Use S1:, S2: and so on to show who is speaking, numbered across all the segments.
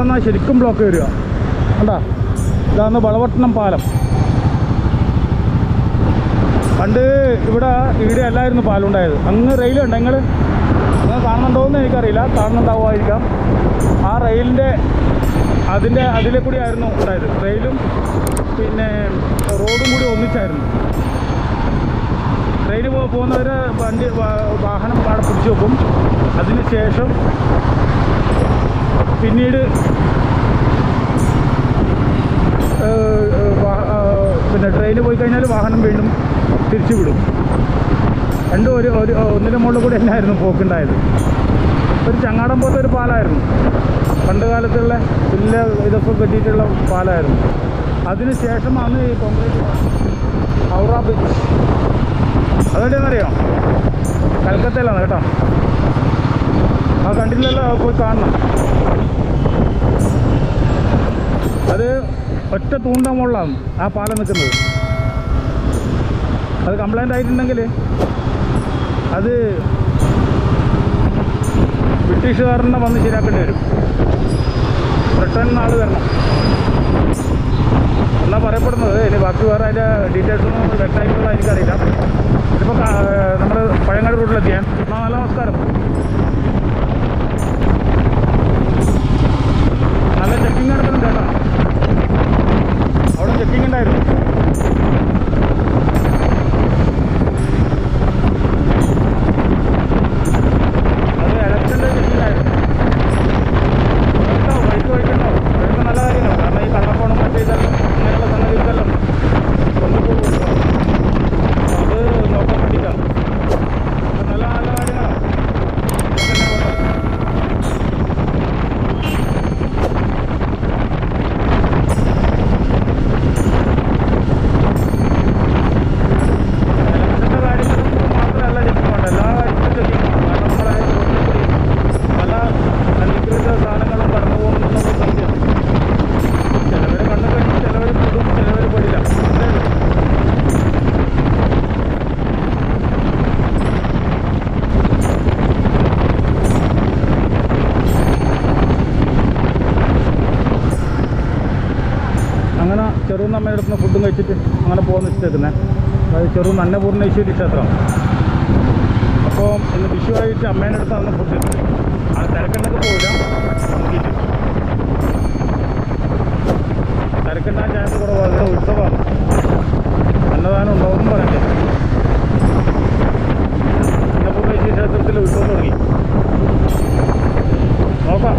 S1: എന്നാൽ ശരിക്കും ബ്ലോക്ക് വരിക. കണ്ടാ? ഇതാണ് വളവട്ടണം പാലം. പണ്ട് ഇവിടെ ഇവിടെ അല്ലായിരുന്നു പാലുണ്ടായത്. അങ്ങ് റെയിലുണ്ട് നിങ്ങൾ നിങ്ങൾ കാണുന്നുണ്ടോയെന്ന് എനിക്കറിയില്ല. കാണുന്നുണ്ടാവുമായിരിക്കാം. ആ റെയിലിന്റെ അതിന്റെ അതിലെ കൂടി ആയിരുന്നു ഉണ്ടായത്. റെയിലും പിന്നെ റോഡും കൂടി ഒന്നിച്ചായിരുന്നു. ട്രെയിൻ പോകുന്നവർ വണ്ടി വാഹനം അവിടെ പിടിച്ചു വെക്കും. അതിന് ശേഷം പിന്നീട് പിന്നെ ട്രെയിൻ പോയി കഴിഞ്ഞാൽ വാഹനം വീണ്ടും തിരിച്ചു വിടും രണ്ടും ഒരു ഒരു ഒന്നിന്റെ മുകളിൽ കൂടെ അല്ലായിരുന്നു പോക്കുണ്ടായത്. ഒരു ചങ്ങാടം പോലത്തെ ഒരു പാലായിരുന്നു. പണ്ട് കാലത്തുള്ള വലിയ ഇതൊക്കെ കെട്ടിയിട്ടുള്ള പാലായിരുന്നു. അതിന് ശേഷമാണ് ഈ കോൺക്രീറ്റ് ഔറ ബീച്ച് അതെവിടെയെന്നറിയോ കൽക്കത്തയിലാണ് കേട്ടോ. ആ കണ്ടില്ലല്ലോ? പോയി കാണണം. അത് ഒറ്റ തൂണ്ട മുകളിലാണ് ആ പാലം നിൽക്കുന്നത്. അത് കംപ്ലൈന്റ് ആയിട്ടുണ്ടെങ്കിൽ അത് ബ്രിട്ടീഷുകാരനെ വന്ന് ശരിയാക്കേണ്ടി വരും. ബ്രിട്ടൻ ആൾ വരണം. എന്നാ പറയപ്പെടുന്നത്? ഇനി ബാക്കി വേറെ അതിന്റെ ഡീറ്റെയിൽസൊന്നും വ്യക്തമായിട്ടുള്ള എനിക്കറിയില്ല. ഇതിപ്പോൾ നമ്മൾ പഴങ്ങാട് റൂട്ടിലെത്തിയാൽ എന്നാൽ നല്ല നമസ്കാരം. നല്ല ചെക്കിങ് നടക്കുന്നുണ്ട് കേട്ടോ. അവിടെ ചെക്കിങ് ഉണ്ടായിരുന്നു ചെറുന്ന് അമ്മയുടെ അടുത്ത് ഫുഡും കഴിച്ചിട്ട് അങ്ങനെ പോകുന്ന വെച്ചിട്ടേക്കുന്നത് അതായത് ചെറുന്ന് അന്നപൂർണേശ്വരി ക്ഷേത്രം. അപ്പോൾ ഇന്ന് വിഷു ആയിട്ട് അമ്മേന്റെ അടുത്ത് അന്ന് ഫുഡ് ആ തിരക്കണ്ടൊക്കെ പോയില്ല തിരക്കുണ്ടാൻ ചാൻസ് കുറവാണ് ഇവിടെ ഉത്സവമാണ്. അന്നദാനം ഉണ്ടാവും പറയണ്ടേ. അന്നപൂർണേശ്വരി ക്ഷേത്രത്തിൽ ഉത്സവം തുടങ്ങി. നോക്കാം.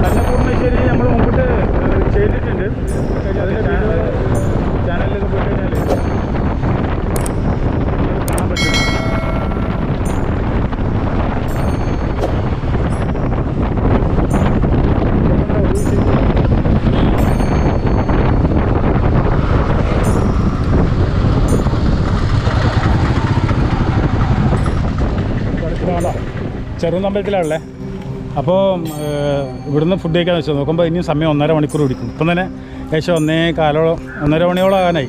S1: അന്നപൂർണേശ്വരി നമ്മൾ മുമ്പിട്ട് ഏഹ്, ചെയ്തിട്ടുണ്ട് അതിന്റെ ചാനൽ ചാനലിലൊക്കെ പോയി കഴിഞ്ഞാൽ കാണാൻ പറ്റും ചെറുനമ്പലത്തിലാണല്ലേ അപ്പോൾ ഇവിടുന്ന് ഫുഡ് കഴിക്കാൻ വെച്ചാൽ നോക്കുമ്പോൾ ഇനിയും സമയം ഒന്നര മണിക്കൂർ പിടിക്കും. ഇപ്പം തന്നെ ഏകദേശം ഒന്നേ കാലോളം ഒന്നര മണിയോളം ആകാനായി.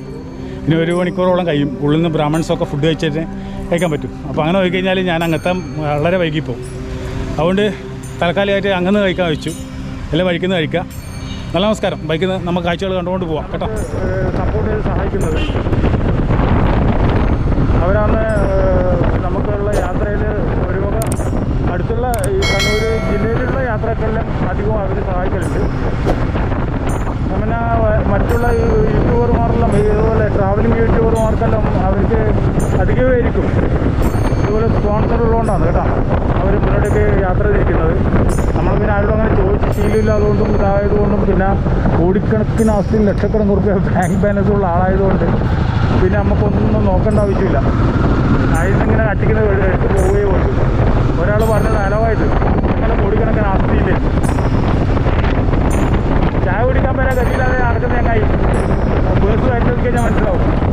S1: ഇനി ഒരു മണിക്കൂറോളം കഴിയും. ഉള്ളിൽ നിന്ന് ബ്രാഹ്മൺസൊക്കെ ഫുഡ് കഴിച്ചിട്ട് കഴിക്കാൻ പറ്റും. അപ്പോൾ അങ്ങനെ പോയി കഴിഞ്ഞാൽ ഞാൻ അങ്ങത്തെ വളരെ വൈകിപ്പോവും അതുകൊണ്ട് തൽക്കാലികമായിട്ട് അങ്ങനെ കഴിക്കാൻ വെച്ചു. എല്ലാം വഴിക്കുന്ന കഴിക്കുക നല്ല നമസ്കാരം. ബൈക്കിൽ നിന്ന് നമുക്ക് കാഴ്ചകൾ കണ്ടുകൊണ്ട് പോവാം. കേട്ടോ. സപ്പോർട്ട് ചെയ്ത് സഹായിക്കുന്നത് അവരാണ് യാത്രക്കെല്ലാം അധികവും അവർ സഹായിക്കലുണ്ട്. അങ്ങനെ മറ്റുള്ള ഈ യൂട്യൂബർമാരെല്ലാം ഇതുപോലെ ട്രാവലിംഗ് യൂട്യൂബർമാർക്കെല്ലാം അവർക്ക് അധികമായിരിക്കും ഇതുപോലെ സ്പോൺസർ ഉള്ളതുകൊണ്ടാണ് കേട്ടോ. അവർ മുന്നോട്ടേക്ക് യാത്ര ചെയ്തിരിക്കുന്നത് നമ്മൾ പിന്നെ ആരോടും അങ്ങനെ ചോദിച്ച് ശീലമില്ലാതുകൊണ്ടും ഇതായതുകൊണ്ടും പിന്നെ കോടിക്കണക്കിന് അവസ്ഥയിൽ ലക്ഷക്കണക്കിന് റുപ്യ ബാങ്ക് ബാലൻസ് ഉള്ള ആളായതുകൊണ്ട് പിന്നെ നമുക്കൊന്നും നോക്കേണ്ട ആവശ്യമില്ല. ആയിരുന്നിങ്ങനെ കട്ടിക്കുന്ന എടുത്ത് പോവുകയേ ഒരാൾ പറഞ്ഞത് അലവായിട്ട് അങ്ങനെ കോടിക്കണക്കിന് അവസ്ഥയില്ലേ ചായ കുടിക്കാൻ പറ്റാൻ ഗതിയില്ലാതെ നടക്കുന്ന ഞങ്ങൾ ബസ് വരുന്നത് കഴിഞ്ഞാൽ മനസ്സിലാവും.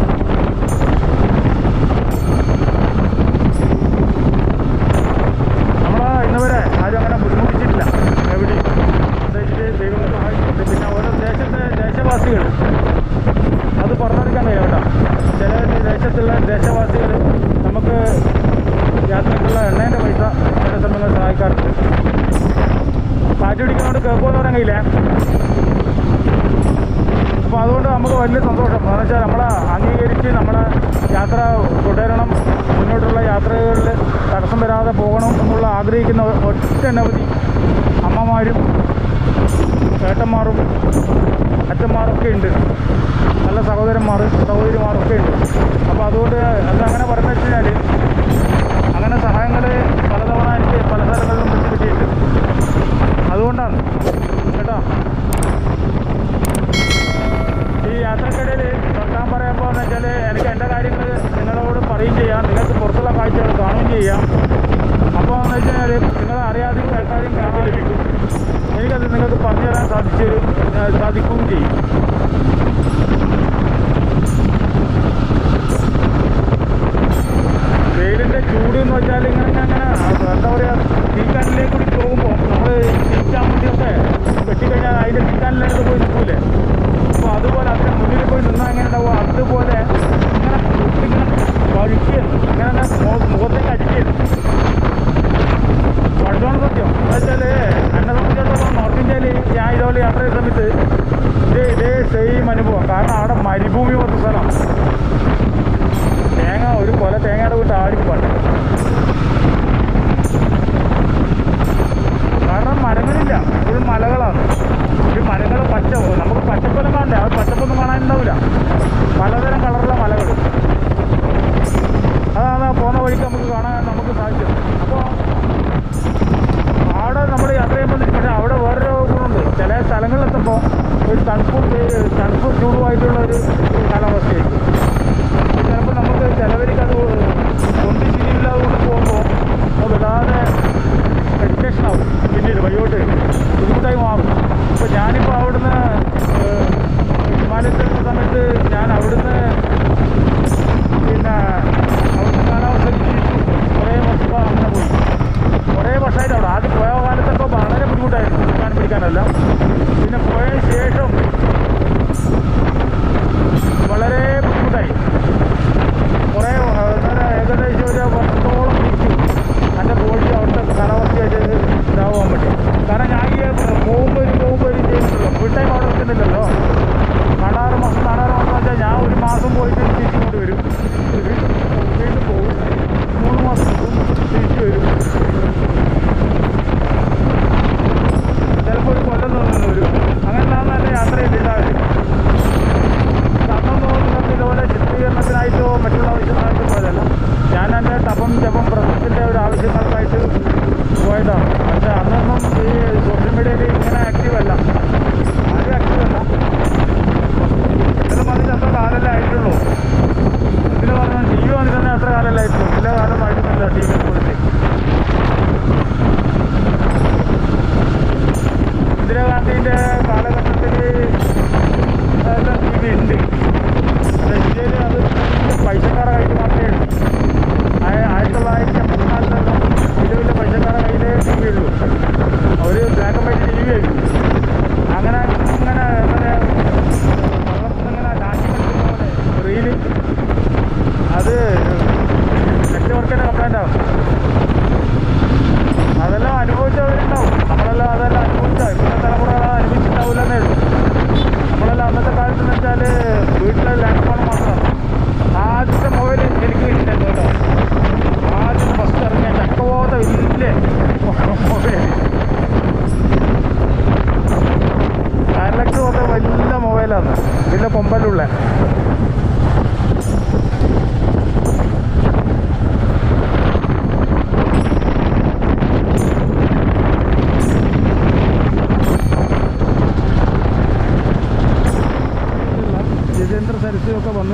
S1: ആഗ്രഹിക്കുന്ന ഒട്ടനവധി അമ്മമാരും ചേട്ടന്മാരും അച്ഛന്മാരൊക്കെ ഉണ്ട്. നല്ല സഹോദരന്മാർ സഹോദരിമാരൊക്കെ ഉണ്ട്. അപ്പോൾ അതുകൊണ്ട് അത് അങ്ങനെ പറഞ്ഞു വെച്ചാൽ അങ്ങനെ സഹായങ്ങൾ പലതവണ എനിക്ക് പല സ്ഥലങ്ങളിലും വിളിച്ച് കിട്ടിയിട്ടുണ്ട്. അതുകൊണ്ടാണ് കേട്ടോ. ഈ യാത്രക്കിടയിൽ തൊട്ടാൻ പറയുമ്പോൾ എന്ന് വെച്ചാൽ എനിക്ക് എന്റെ കാര്യങ്ങൾ നിങ്ങളോട് പറയുകയും ചെയ്യാം. നിങ്ങൾക്ക് പുറത്തുള്ള കാഴ്ചകൾ കാണുകയും ചെയ്യാം. സംഭവം വെച്ച് കഴിഞ്ഞാൽ നിങ്ങൾ അറിയാതെയും കേട്ടാതെയും കാണാൻ ലഭിക്കും എനിക്കത് നിങ്ങൾക്ക് പറഞ്ഞു തരാൻ സാധിച്ചു സാധിക്കുകയും ചെയ്യും.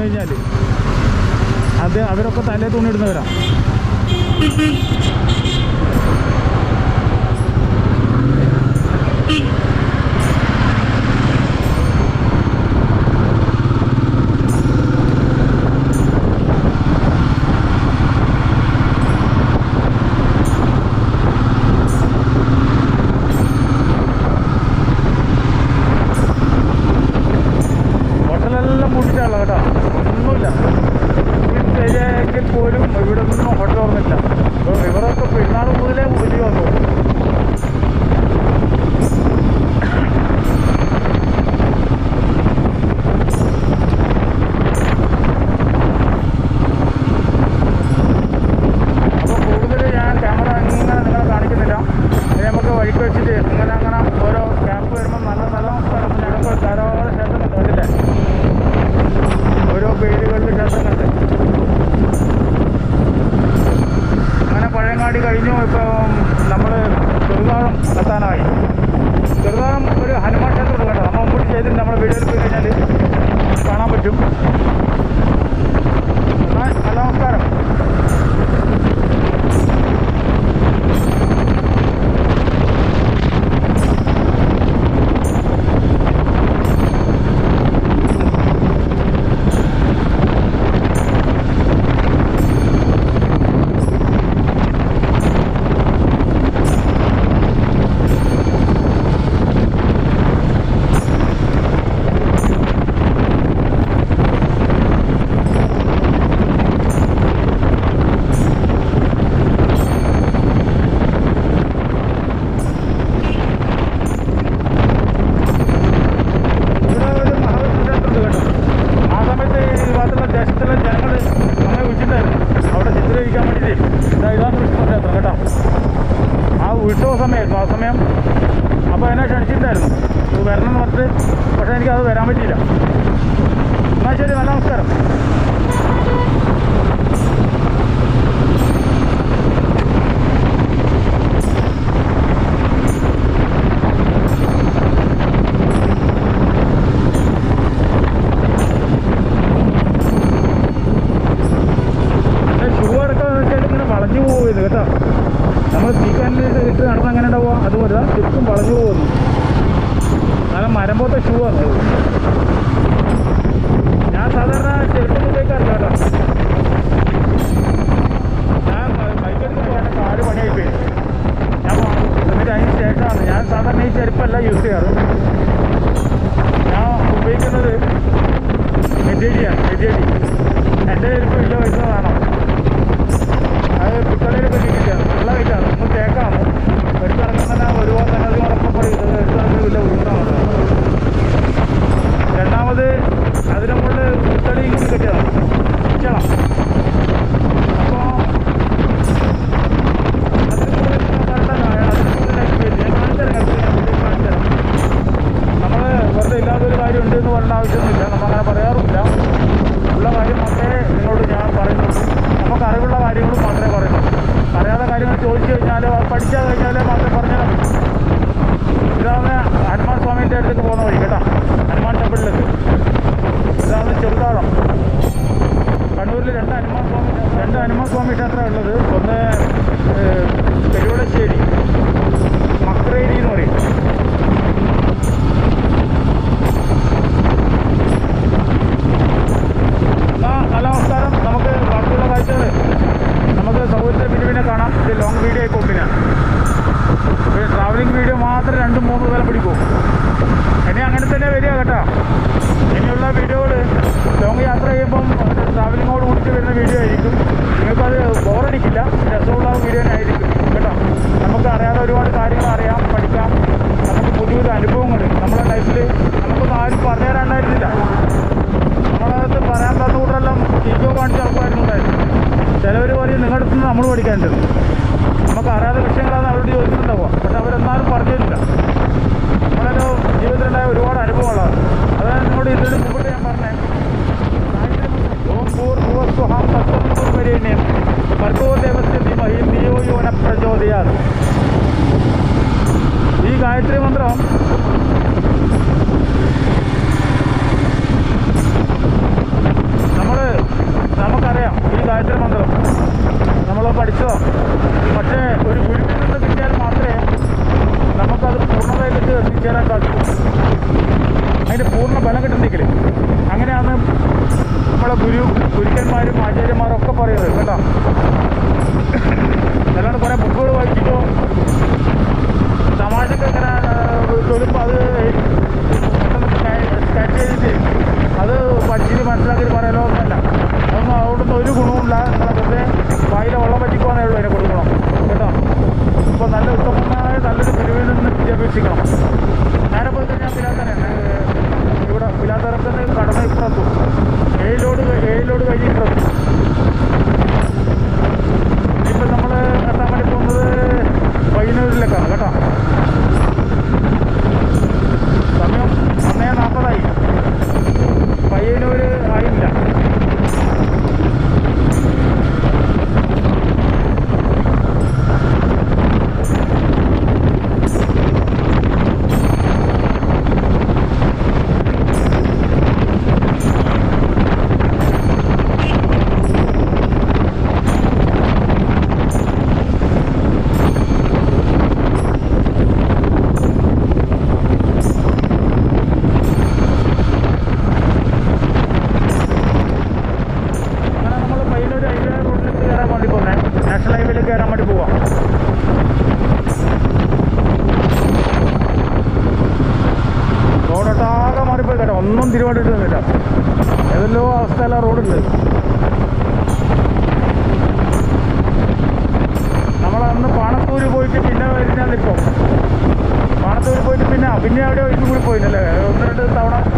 S1: കഴിഞ്ഞാൽ അത് അവരൊക്കെ തലേ തുണി ഇടുന്നവരാണ്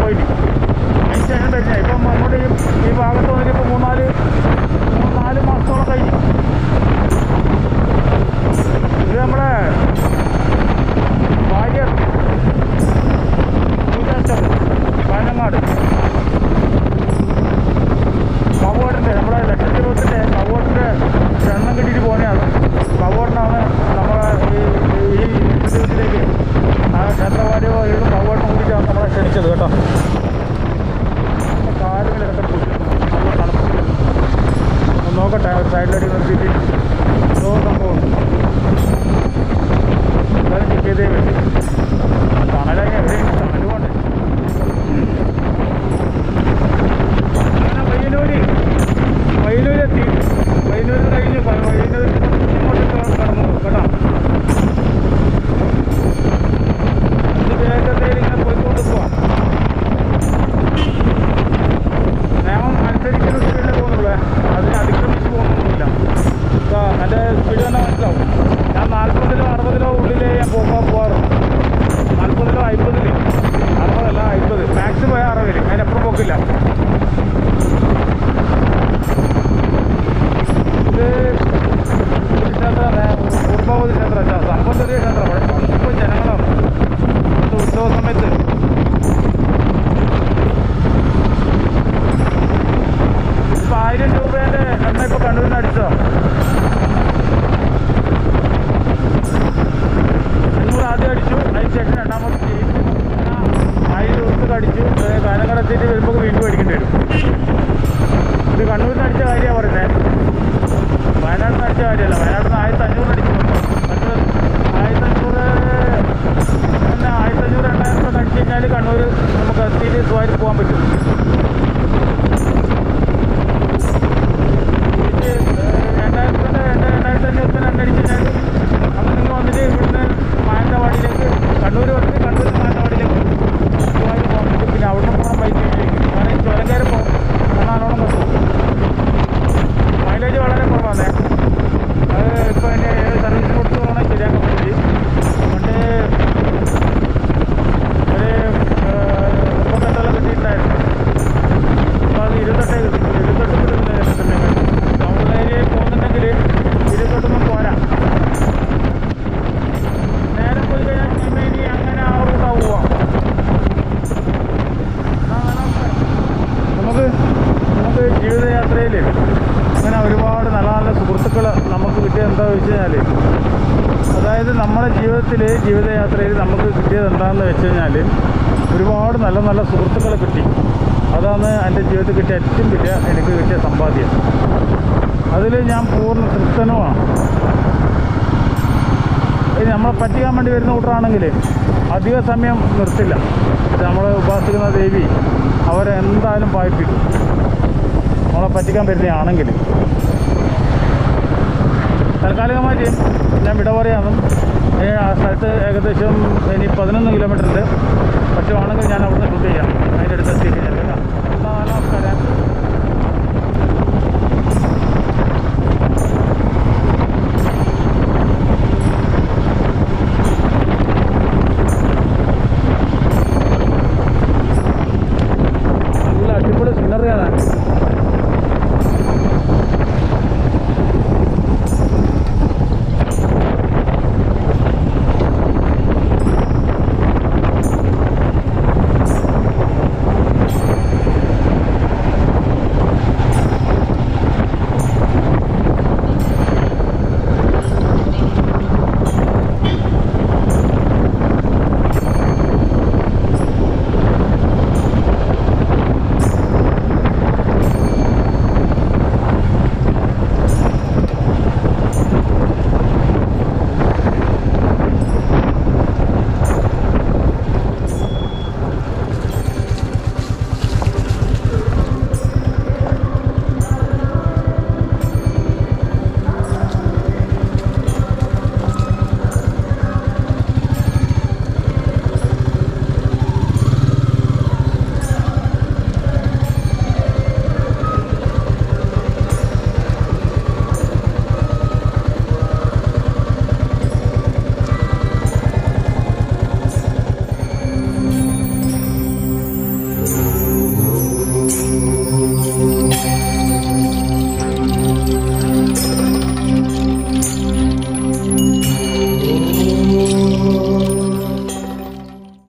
S1: പോയിട്ട് അതിന് ശേഷം തരുന്നത് ഇപ്പം നമ്മുടെ ഈ ഭാഗത്ത് വന്നിട്ട് ഇപ്പം മൂന്നാൽ മൂന്നാൽ മാസത്തോളം കഴിഞ്ഞു. ഒരുപാട് നല്ല നല്ല സുഹൃത്തുക്കളെ കിട്ടി. അതാണ് എന്റെ ജീവിതത്തിൽ കിട്ടിയ ഏറ്റവും വലിയ എനിക്ക് കിട്ടിയ സമ്പാദ്യം. അതിൽ ഞാൻ പൂർണ തൃപ്തനുമാണ്. ഇത് നമ്മളെ പറ്റിക്കാൻ വേണ്ടി വരുന്ന കൂട്ടറാണെങ്കിൽ അധിക സമയം നിർത്തില്ല. നമ്മളെ ഉപാസിക്കുന്ന ദേവി അവരെ എന്തായാലും പായിപ്പിക്കും നമ്മളെ പറ്റിക്കാൻ വരുന്നതാണെങ്കിൽ. താൽക്കാലികമായിട്ട് ഞാൻ വിട പറയാനും ആ സ്ഥലത്ത് ഏകദേശം ഇനി പതിനൊന്ന് കിലോമീറ്ററിന്റെ പക്ഷേ ആണെങ്കിൽ ഞാൻ അവിടുന്ന് ഷൂട്ട് ചെയ്യാം. അതിന്റെ അടുത്ത് എത്തിക്കഴിഞ്ഞാൽ കാലാവസ്ഥ